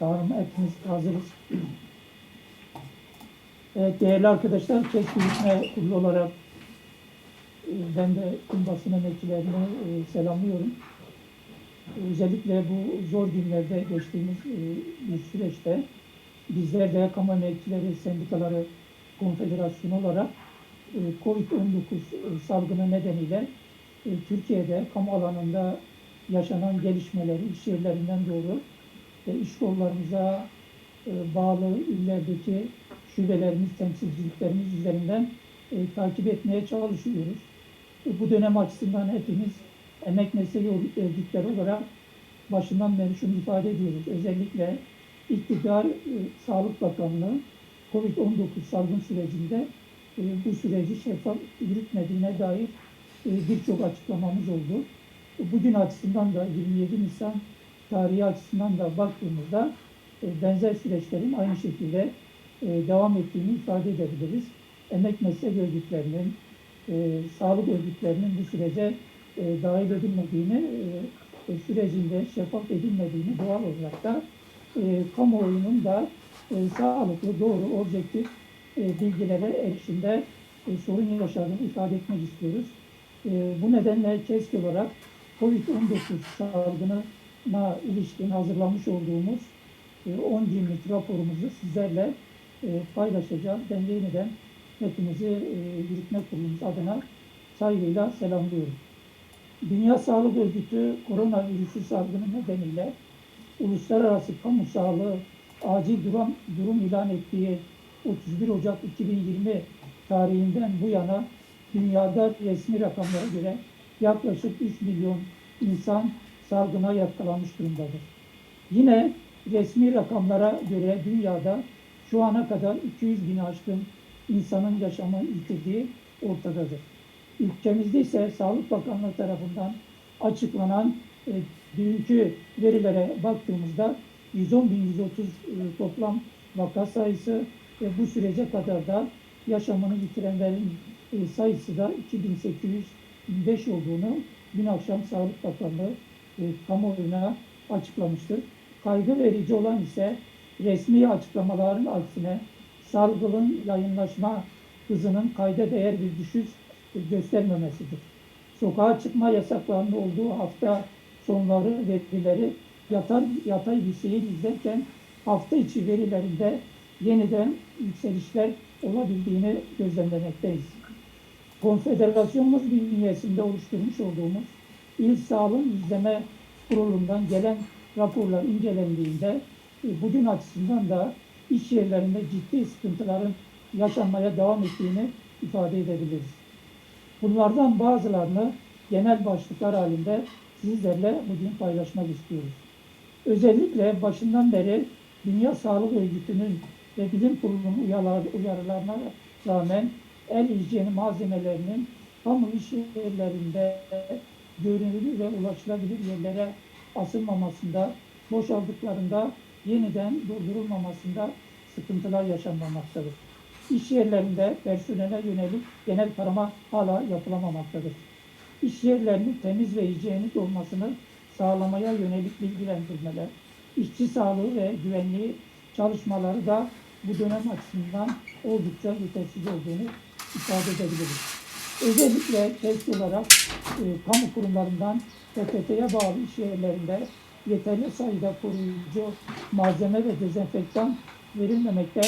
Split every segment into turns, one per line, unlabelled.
Tanrım hepimiz hazırız. Evet, değerli arkadaşlar, KES Yürütme Kurulu olarak e, ben de tüm basın emekçilerini e, selamlıyorum. Özellikle bu zor günlerde geçtiğimiz e, bir süreçte bizler de kamu emekçileri sendikaları konfederasyonu olarak e, COVID-19 e, salgını nedeniyle Türkiye'de kamu alanında yaşanan gelişmeleri iş yerlerinden doğru iş kollarımıza e, bağlı illerdeki şubelerimiz, temsilciliklerimiz üzerinden e, takip etmeye çalışıyoruz. E, bu dönem açısından hepimiz emek meslek örgütleri olarak başından beri şunu ifade ediyoruz. Özellikle iktidar, e, Sağlık Bakanlığı COVID-19 salgın sürecinde e, bu süreci şeffaf yürütmediğine dair e, birçok açıklamamız oldu. Bugün açısından da 27 Nisan tarihi açısından da baktığımızda e, benzer süreçlerin aynı şekilde e, devam ettiğini ifade edebiliriz. Emek meslek örgütlerinin, e, sağlık örgütlerinin bu sürece e, dahil edilmediğini, e, sürecinde şeffaf edilmediğini doğal olarak da e, kamuoyunun da e, sağlıklı, doğru, objektif e, bilgilere erişimde e, sorun yaşadığını ifade etmek istiyoruz. E, bu nedenle KESK olarak COVID-19 salgınına ilişkin hazırlamış olduğumuz e, 10 günlük raporumuzu sizlerle e, paylaşacağım. Ben yeniden hepinizi e, yürütme kurulumuz adına saygıyla selamlıyorum. Dünya Sağlık Örgütü koronavirüsü salgını nedeniyle uluslararası kamu sağlığı acil durum, durum ilan ettiği 31 Ocak 2020 tarihinden bu yana dünyada resmi rakamlara göre yaklaşık 3 milyon insan salgına yakalanmış durumdadır. Yine resmi rakamlara göre dünyada şu ana kadar 200 bin aşkın insanın yaşamını yitirdiği ortadadır. Ülkemizde ise Sağlık Bakanlığı tarafından açıklanan e, dünkü verilere baktığımızda 110.130 e, toplam vaka sayısı ve bu sürece kadar da yaşamını yitirenlerin e, sayısı da 2805 olduğunu dün akşam Sağlık Bakanlığı e, kamuoyuna açıklamıştır. Kaygı verici olan ise resmi açıklamaların aksine salgının yayınlaşma hızının kayda değer bir düşüş göstermemesidir. Sokağa çıkma yasaklarının olduğu hafta sonları verileri yatay, yatay bir seyir izlerken hafta içi verilerinde yeniden yükselişler olabildiğini gözlemlemekteyiz. Konfederasyonumuz bünyesinde oluşturmuş olduğumuz İl Sağlık İzleme Kurulu'ndan gelen raporlar incelendiğinde e, bugün açısından da iş yerlerinde ciddi sıkıntıların yaşanmaya devam ettiğini ifade edebiliriz. Bunlardan bazılarını genel başlıklar halinde sizlerle bugün paylaşmak istiyoruz. Özellikle başından beri Dünya Sağlık Örgütü'nün ve bilim kurulunun uyarılarına rağmen el hijyeni malzemelerinin kamu iş yerlerinde görünür ve ulaşılabilir yerlere asılmamasında, boşaldıklarında yeniden doldurulmamasında sıkıntılar yaşanmamaktadır. İş yerlerinde personele yönelik genel tarama hala yapılamamaktadır. İş yerlerinin temiz ve hijyenik olmasını sağlamaya yönelik bilgilendirmeler, işçi sağlığı ve güvenliği çalışmaları da bu dönem açısından oldukça yetersiz olduğunu ifade edebiliriz. Özellikle test olarak e, kamu kurumlarından PTT'ye bağlı iş yerlerinde yeterli sayıda koruyucu malzeme ve dezenfektan verilmemekte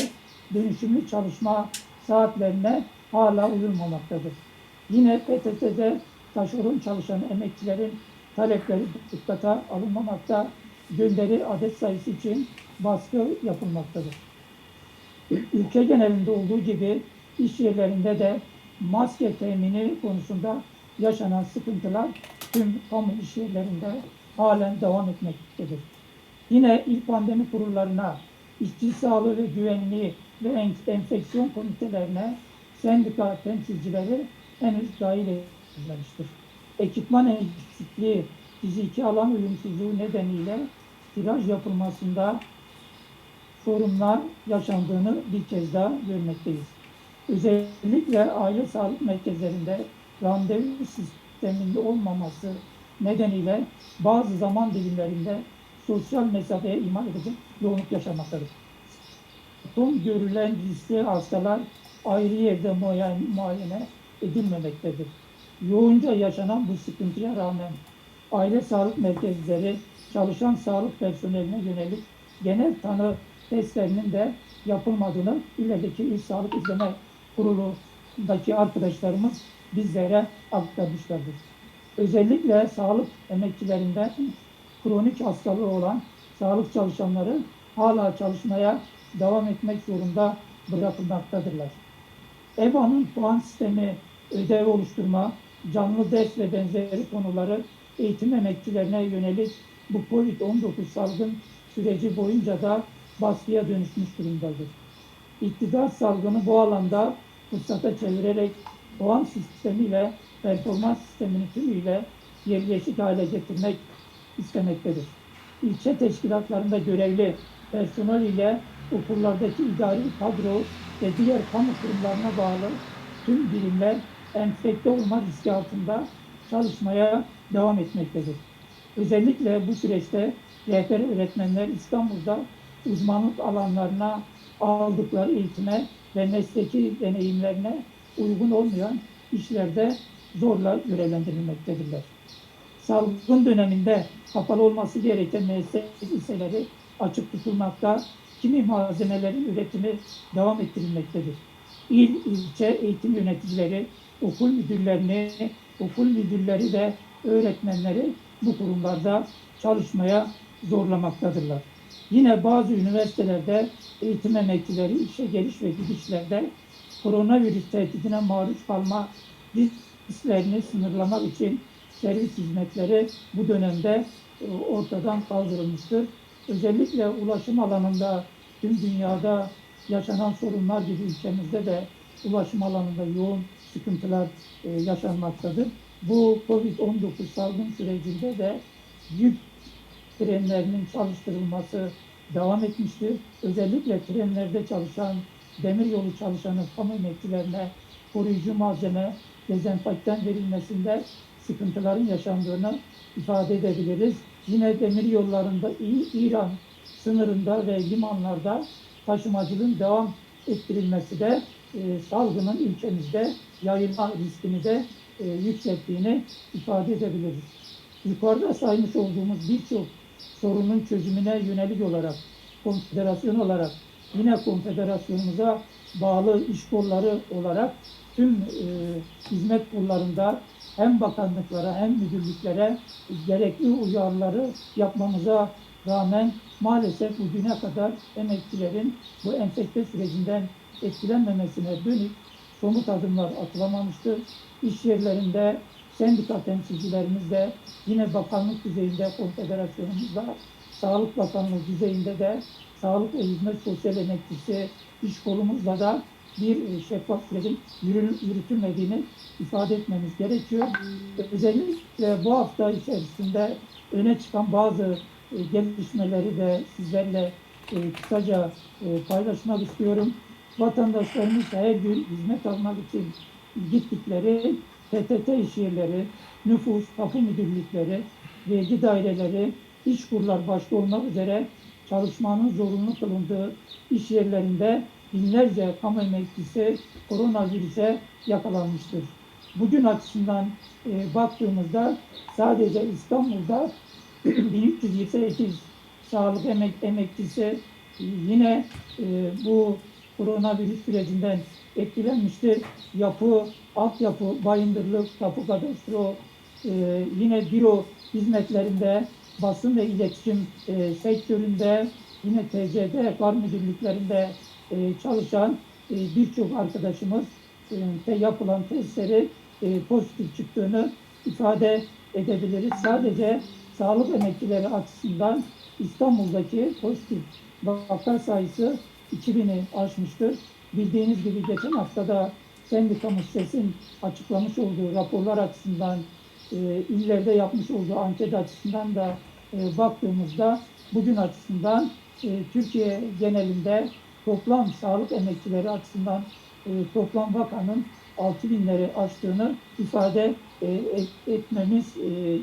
dönüşümlü çalışma saatlerine hala uyulmamaktadır. Yine PTT'de taşeron çalışan emekçilerin talepleri dikkate alınmamakta, gönderi adet sayısı için baskı yapılmaktadır. Ülke genelinde olduğu gibi iş yerlerinde de maske temini konusunda yaşanan sıkıntılar tüm kamu iş yerlerinde halen devam etmektedir. Yine il pandemi kurullarına, işçi sağlığı ve güvenliği ve enfeksiyon komitelerine sendika temsilcileri henüz dahil edilmemiştir. Ekipman eksikliği, fiziki alan uyumsuzluğu nedeniyle tiraj yapılmasında sorunlar yaşandığını bir kez daha görmekteyiz. Özellikle aile sağlık merkezlerinde randevu sisteminde olmaması nedeniyle bazı zaman dilimlerinde sosyal mesafeye imal edecek yoğunluk yaşamaktadır. Son görülen riskli hastalar ayrı yerde muayene edilmemektedir. Yoğunca yaşanan bu sıkıntıya rağmen aile sağlık merkezleri çalışan sağlık personeline yönelik genel tanı testlerinin de yapılmadığını ilerideki İl Sağlık İzleme Kurulu'ndaki arkadaşlarımız bizlere aktarmışlardır. Özellikle sağlık emekçilerinden kronik hastalığı olan sağlık çalışanları hala çalışmaya devam etmek zorunda bırakılmaktadırlar. EBA'nın puan sistemi, ödev oluşturma, canlı ders ve benzeri konuları eğitim emekçilerine yönelik bu COVID-19 salgın süreci boyunca da baskıya dönüşmüş durumdadır. İktidar salgını bu alanda fırsata çevirerek puan sistemiyle performans sistemini tümüyle yerleşik hale getirmek istemektedir. İlçe teşkilatlarında görevli personel ile okullardaki idari kadro ve diğer kamu kurumlarına bağlı tüm birimler enfekte olma riski altında çalışmaya devam etmektedir. Özellikle bu süreçte rehber öğretmenler İstanbul'da uzmanlık alanlarına aldıkları eğitime ve mesleki deneyimlerine uygun olmayan işlerde zorla görevlendirilmektedirler. Salgın döneminde kapalı olması gereken meslek liseleri açık tutulmakta, kimi malzemelerin üretimi devam ettirilmektedir. İl, ilçe eğitim yöneticileri, okul müdürlerini, okul müdürleri ve öğretmenleri bu kurumlarda çalışmaya zorlamaktadırlar. Yine bazı üniversitelerde eğitim emekçileri işe geliş ve gidişlerde koronavirüs tehdidine maruz kalma risklerini sınırlamak için servis hizmetleri bu dönemde e, ortadan kaldırılmıştır. Özellikle ulaşım alanında tüm dünyada yaşanan sorunlar gibi ülkemizde de ulaşım alanında yoğun sıkıntılar e, yaşanmaktadır. Bu COVID-19 salgın sürecinde de yük trenlerinin çalıştırılması devam etmiştir. Özellikle trenlerde çalışan, demiryolu çalışanı kamu emekçilerine koruyucu malzeme, dezenfektan verilmesinde sıkıntıların yaşandığını ifade edebiliriz. Yine demir yollarında İran sınırında ve limanlarda taşımacılığın devam ettirilmesi de e, salgının ülkemizde yayılma riskini de e, yükselttiğini ifade edebiliriz. Yukarıda saymış olduğumuz birçok sorunun çözümüne yönelik olarak, konfederasyon olarak, yine konfederasyonumuza bağlı iş kolları olarak tüm e, hizmet kollarında hem bakanlıklara hem müdürlüklere gerekli uyarıları yapmamıza rağmen maalesef bugüne kadar emekçilerin bu enfekte sürecinden etkilenmemesine dönük somut adımlar atılamamıştır. İş yerlerinde sendika temsilcilerimizle yine bakanlık düzeyinde konfederasyonumuzla Sağlık Bakanlığı düzeyinde de Sağlık Hizmet Sosyal Emekçisi iş kolumuzla da bir e, şeffaf sürecin yürü- yürütülmediğini ifade etmemiz gerekiyor. Özellikle bu hafta içerisinde öne çıkan bazı e, gelişmeleri de sizlerle e, kısaca paylaşmak istiyorum. Vatandaşlarımız her gün hizmet almak için gittikleri PTT iş yerleri, nüfus, tapu müdürlükleri, vergi daireleri, iş kurlar başta olmak üzere çalışmanın zorunlu kılındığı iş yerlerinde binlerce kamu emekçisi koronavirüse yakalanmıştır. Bugün açısından e, baktığımızda sadece İstanbul'da 1328 sağlık emek, emekçisi e, yine e, bu koronavirüs sürecinden etkilenmiştir. Yapı, altyapı, bayındırlık, tapu kadastro, e, yine büro hizmetlerinde, basın ve iletişim e, sektöründe, yine TCD, var müdürlüklerinde e, çalışan e, birçok arkadaşımız e, yapılan testleri e, pozitif çıktığını ifade edebiliriz. Sadece sağlık emekçileri açısından İstanbul'daki pozitif vaka sayısı 2000'i aşmıştır. Bildiğiniz gibi geçen haftada sendikamız SES'in açıklamış olduğu raporlar açısından e, illerde yapmış olduğu anket açısından da e, baktığımızda bugün açısından e, Türkiye genelinde toplam sağlık emekçileri açısından toplam vakanın 6 binleri aştığını ifade et- etmemiz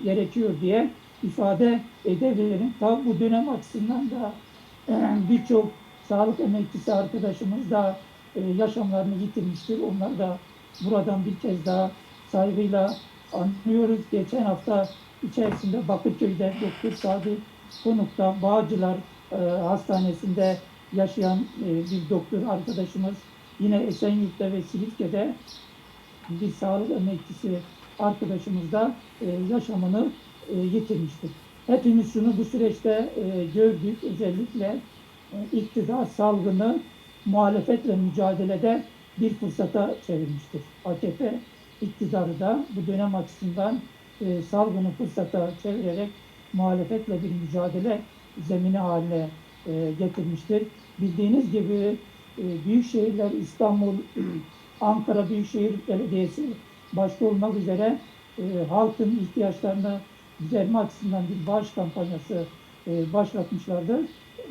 gerekiyor diye ifade edebilirim. Tabi bu dönem açısından da birçok sağlık emekçisi arkadaşımız da yaşamlarını yitirmiştir. Onları da buradan bir kez daha saygıyla anlıyoruz. Geçen hafta içerisinde Bakırköy'de Doktor Sadi Konuk'ta Bağcılar e, Hastanesi'nde yaşayan e, bir doktor arkadaşımız yine Esenyurt'ta ve Silifke'de bir sağlık emekçisi arkadaşımız da e, yaşamını e, yitirmiştir. Hepimiz şunu bu süreçte e, gördük. Özellikle e, iktidar salgını muhalefetle mücadelede bir fırsata çevirmiştir. AKP iktidarı da bu dönem açısından e, salgını fırsata çevirerek muhalefetle bir mücadele zemini haline e, getirmiştir. Bildiğiniz gibi e, büyük şehirler İstanbul, Ankara Büyükşehir Belediyesi başta olmak üzere e, halkın ihtiyaçlarını giderme açısından bir bağış kampanyası e, başlatmışlardı.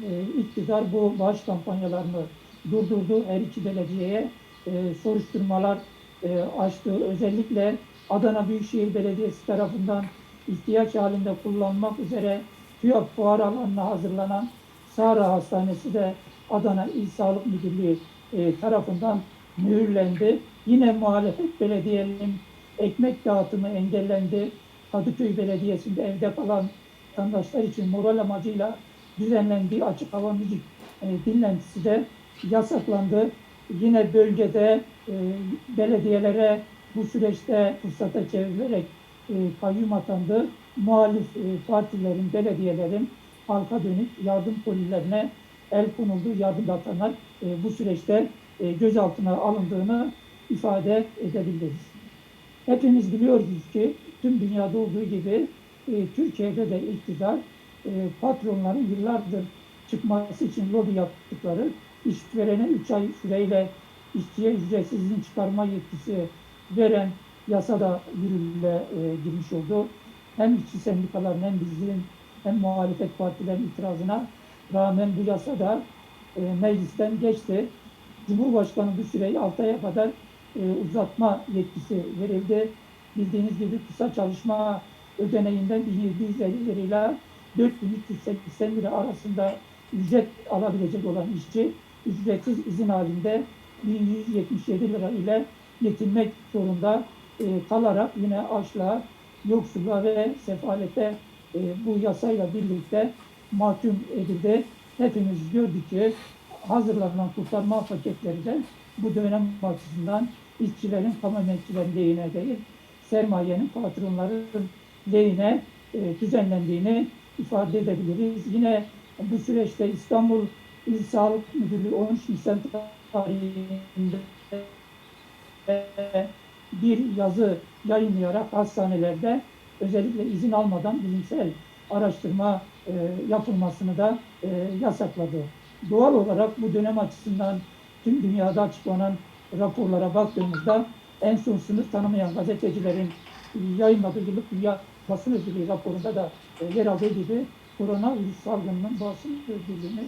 E, iktidar bu bağış kampanyalarını durdurdu. Her iki belediyeye e, soruşturmalar e, açtı. Özellikle Adana Büyükşehir Belediyesi tarafından ihtiyaç halinde kullanmak üzere TÜYAP fuar alanına hazırlanan Sara Hastanesi de Adana İl Sağlık Müdürlüğü e, tarafından mühürlendi. Yine muhalefet belediyenin ekmek dağıtımı engellendi. Kadıköy Belediyesi'nde evde kalan vatandaşlar için moral amacıyla düzenlendiği açık hava müzik e, dinlentisi de yasaklandı. Yine bölgede e, belediyelere bu süreçte fırsata çevrilerek e, kayyum atandı. Muhalif e, partilerin, belediyelerin halka dönük yardım kolilerine el konuldu. Yardım atanlar e, bu süreçte e, gözaltına alındığını ifade edebiliriz. Hepimiz biliyoruz ki tüm dünyada olduğu gibi e, Türkiye'de de iktidar e, patronların yıllardır çıkması için lobi yaptıkları işverene 3 ay süreyle işçiye ücretsiz izin çıkarma yetkisi veren yasada yürürlüğe e, girmiş oldu. Hem işçi sendikaların hem bizim hem muhalefet partilerin itirazına rağmen bu yasada e, meclisten geçti. Cumhurbaşkanı bu süreyi 6 aya kadar e, uzatma yetkisi verildi. Bildiğiniz gibi kısa çalışma ödeneğinden 1750 lirayla 4380 lira arasında ücret alabilecek olan işçi ücretsiz izin halinde 1177 lira ile yetinmek zorunda e, kalarak yine açlığa, yoksulluğa ve sefalete e, bu yasayla birlikte mahkum edildi. Hepimiz gördük ki hazırlanan kurtarma paketleri de bu dönem açısından işçilerin, kamu emekçilerin lehine değil, sermayenin, patronların lehine e, düzenlendiğini ifade edebiliriz. Yine bu süreçte İstanbul İl Sağlık Müdürlüğü 13 Nisan tarihinde bir yazı yayınlayarak hastanelerde özellikle izin almadan bilimsel araştırma e, yapılmasını da e, yasakladı. Doğal olarak bu dönem açısından tüm dünyada açıklanan raporlara baktığımızda en son sınır tanımayan gazetecilerin yayınladığı yıllık dünya basın özgürlüğü raporunda da e, yer aldığı gibi koronavirüs salgınının basın özgürlüğünü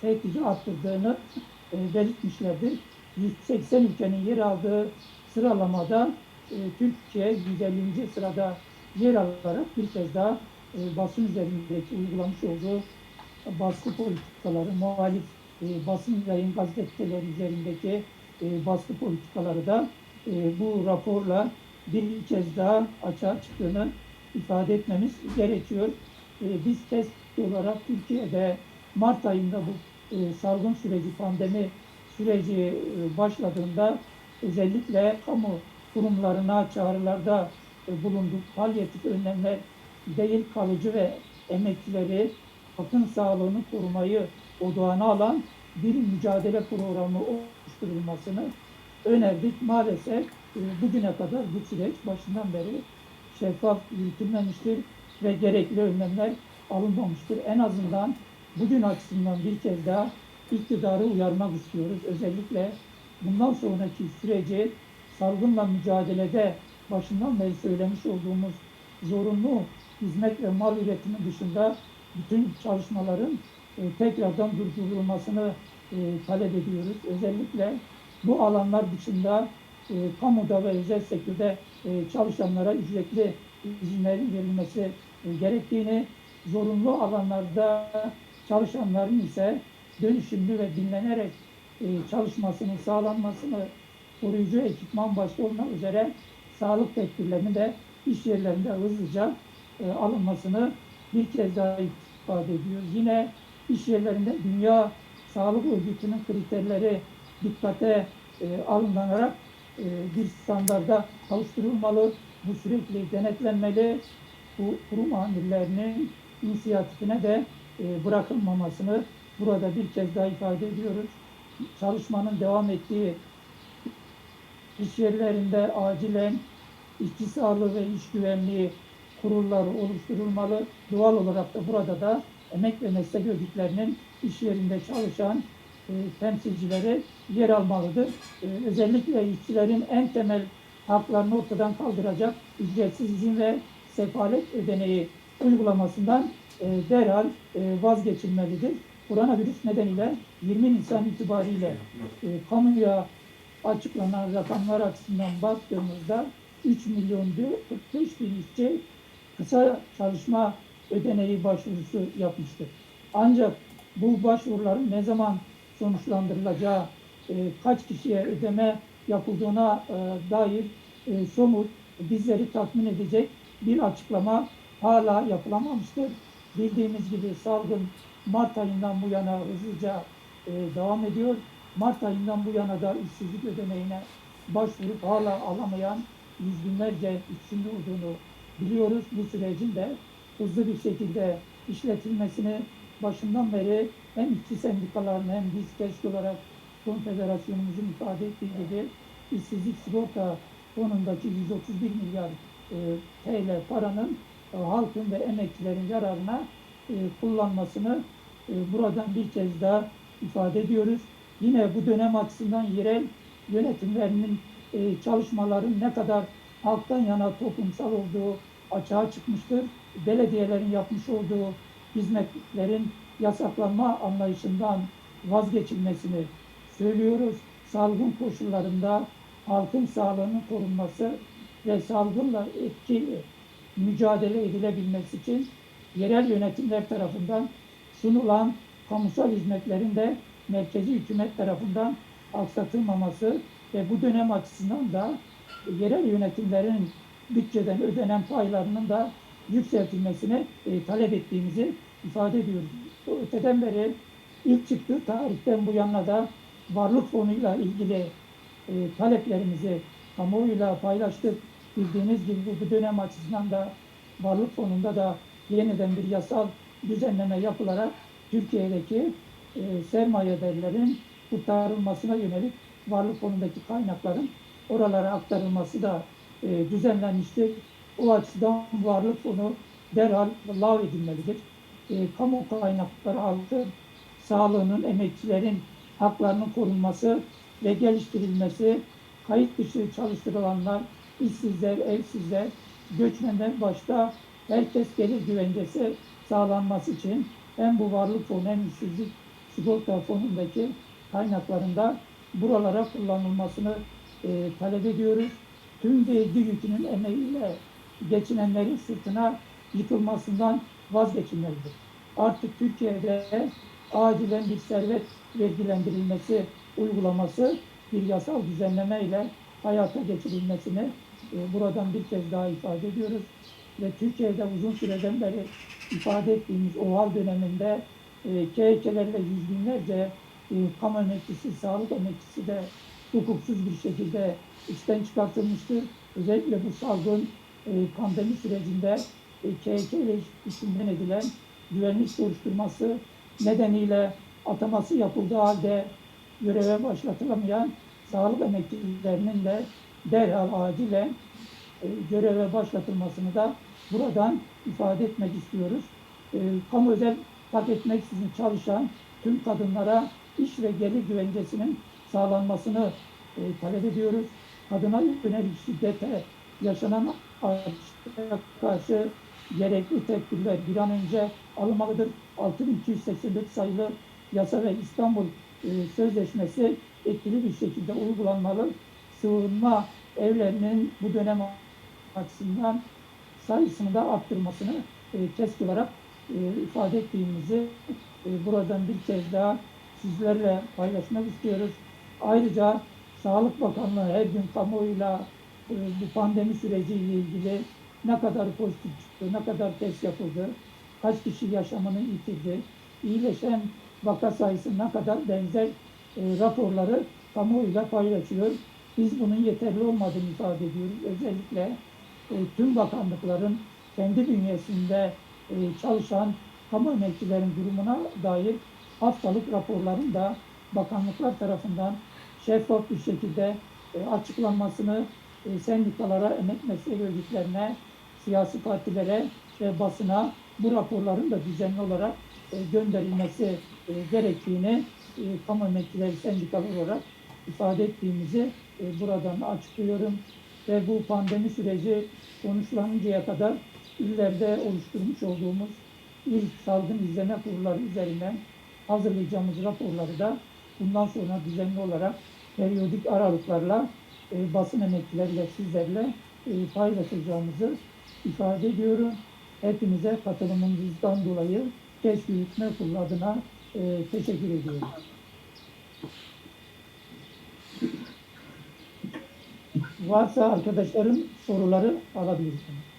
tehdidi arttırdığını belirtmişlerdir. 180 ülkenin yer aldığı sıralamada e, Türkiye 150. sırada yer alarak bir kez daha e, basın üzerindeki uygulamış olduğu baskı politikaları, muhalif e, basın yayın gazeteleri üzerindeki e, baskı politikaları da e, bu raporla bir kez daha açığa çıktığını ifade etmemiz gerekiyor. E, biz test olarak Türkiye'de Mart ayında bu salgın süreci, pandemi süreci e, başladığında özellikle kamu kurumlarına çağrılarda e, bulunduk. Palyatif önlemler değil kalıcı ve emeklileri halkın sağlığını korumayı odağına alan bir mücadele programı oluşturulmasını önerdik. Maalesef e, bugüne kadar bu süreç başından beri şeffaf yürütülmemiştir ve gerekli önlemler alınmamıştır. En azından bugün açısından bir kez daha iktidarı uyarmak istiyoruz. Özellikle bundan sonraki süreci salgınla mücadelede başından beri söylemiş olduğumuz zorunlu hizmet ve mal üretimi dışında bütün çalışmaların e, tekrardan durdurulmasını e, talep ediyoruz. Özellikle bu alanlar dışında e, kamuda ve özel sektörde e, çalışanlara ücretli izinlerin verilmesi e, gerektiğini, zorunlu alanlarda çalışanların ise dönüşümlü ve dinlenerek e, çalışmasının sağlanmasını koruyucu ekipman başta olmak üzere sağlık tedbirlerinin de iş yerlerinde hızlıca e, alınmasını bir kez daha ifade ediyoruz. Yine iş yerlerinde Dünya Sağlık Örgütü'nün kriterleri dikkate e, alınarak e, bir standarda kavuşturulmalı. Bu sürekli denetlenmeli. Bu kurum amirlerinin inisiyatifine de bırakılmamasını burada bir kez daha ifade ediyoruz. Çalışmanın devam ettiği iş yerlerinde acilen işçi sağlığı ve iş güvenliği kurulları oluşturulmalı. Doğal olarak da burada da emek ve meslek örgütlerinin iş yerinde çalışan e, temsilcileri yer almalıdır. E, özellikle işçilerin en temel haklarını ortadan kaldıracak ücretsiz izin ve sefalet ödeneği uygulamasından e, derhal e, vazgeçilmelidir. Koronavirüs nedeniyle 20 Nisan itibariyle e, kamuya açıklanan rakamlar açısından baktığımızda 3 milyon 45 bin işçi kısa çalışma ödeneği başvurusu yapmıştır. Ancak bu başvuruların ne zaman sonuçlandırılacağı, e, kaç kişiye ödeme yapıldığına e, dair e, somut, bizleri tatmin edecek bir açıklama hala yapılamamıştır. Bildiğimiz gibi salgın Mart ayından bu yana hızlıca e, devam ediyor. Mart ayından bu yana da işsizlik ödeneğine başvurup hala alamayan yüz binlerce işçinin olduğunu biliyoruz. Bu sürecin de hızlı bir şekilde işletilmesini başından beri hem işçi sendikalarının hem biz keşke olarak konfederasyonumuzun ifade ettiği gibi işsizlik sigorta fonundaki 131 milyar e, TL paranın halkın ve emekçilerin yararına e, kullanmasını e, buradan bir kez daha ifade ediyoruz. Yine bu dönem açısından yerel yönetimlerinin e, çalışmaların ne kadar halktan yana toplumsal olduğu açığa çıkmıştır. Belediyelerin yapmış olduğu hizmetlerin yasaklanma anlayışından vazgeçilmesini söylüyoruz. Salgın koşullarında halkın sağlığının korunması ve salgınla etkili mücadele edilebilmesi için yerel yönetimler tarafından sunulan kamusal hizmetlerin de merkezi hükümet tarafından aksatılmaması ve bu dönem açısından da yerel yönetimlerin bütçeden ödenen paylarının da yükseltilmesini e, talep ettiğimizi ifade ediyoruz. Bu Öteden beri ilk çıktığı tarihten bu yana da varlık fonuyla ilgili e, taleplerimizi kamuoyuyla paylaştık. Bildiğiniz gibi bu dönem açısından da varlık fonunda da yeniden bir yasal düzenleme yapılarak Türkiye'deki e, sermayedarların kurtarılmasına yönelik varlık fonundaki kaynakların oralara aktarılması da e, düzenlenmiştir. O açıdan varlık fonu derhal lav edilmelidir. E, kamu kaynakları halkın sağlığının, emekçilerin haklarının korunması ve geliştirilmesi, kayıt dışı çalıştırılanlar, işsizler, evsizler, göçmenler başta herkes gelir güvencesi sağlanması için hem bu varlık fonu hem işsizlik sigorta fonundaki kaynaklarında buralara kullanılmasını e, talep ediyoruz. Tüm vergi yükünün emeğiyle geçinenlerin sırtına yıkılmasından vazgeçilmelidir. Artık Türkiye'de acilen bir servet vergilendirilmesi uygulaması bir yasal düzenleme ile hayata geçirilmesini buradan bir kez daha ifade ediyoruz. Ve Türkiye'de uzun süreden beri ifade ettiğimiz OHAL döneminde e, KHK'lerle yüz binlerce e, kamu emekçisi, sağlık emekçisi de hukuksuz bir şekilde işten çıkartılmıştır. Özellikle bu salgın e, pandemi sürecinde e, KHK ile işinden edilen güvenlik soruşturması nedeniyle ataması yapıldığı halde göreve başlatılamayan sağlık emekçilerinin de derhal acilen e, göreve başlatılmasını da buradan ifade etmek istiyoruz. E, kamu özel hak etmeksizin çalışan tüm kadınlara iş ve gelir güvencesinin sağlanmasını e, talep ediyoruz. Kadına yönelik şiddete yaşanan karşı gerekli tedbirler bir an önce alınmalıdır. 6284 sayılı yasa ve İstanbul e, Sözleşmesi etkili bir şekilde uygulanmalı. Sığınma evlerinin bu dönem açısından sayısını da arttırmasını e, kesk olarak e, ifade ettiğimizi e, buradan bir kez daha sizlerle paylaşmak istiyoruz. Ayrıca Sağlık Bakanlığı her gün kamuoyuyla e, bu pandemi süreciyle ilgili ne kadar pozitif çıktı, ne kadar test yapıldı, kaç kişi yaşamını yitirdi, iyileşen vaka sayısı ne kadar benzer e, raporları kamuoyuyla paylaşıyor. Biz bunun yeterli olmadığını ifade ediyoruz. Özellikle e, tüm bakanlıkların kendi bünyesinde e, çalışan kamu emekçilerin durumuna dair haftalık raporların da bakanlıklar tarafından şeffaf bir şekilde e, açıklanmasını e, sendikalara, emek meslek örgütlerine, siyasi partilere ve basına bu raporların da düzenli olarak e, gönderilmesi e, gerektiğini e, kamu emekçileri sendikalar olarak ifade ettiğimizi e, buradan açıklıyorum. Ve bu pandemi süreci sonuçlanıncaya kadar illerde oluşturmuş olduğumuz il salgın izleme kurulları üzerinden hazırlayacağımız raporları da bundan sonra düzenli olarak periyodik aralıklarla e, basın emeklileriyle sizlerle e, paylaşacağımızı ifade ediyorum. Hepinize katılımınızdan dolayı Keşf Yürütme Kurulu adına teşekkür ediyorum. Varsa arkadaşların soruları alabilirsiniz.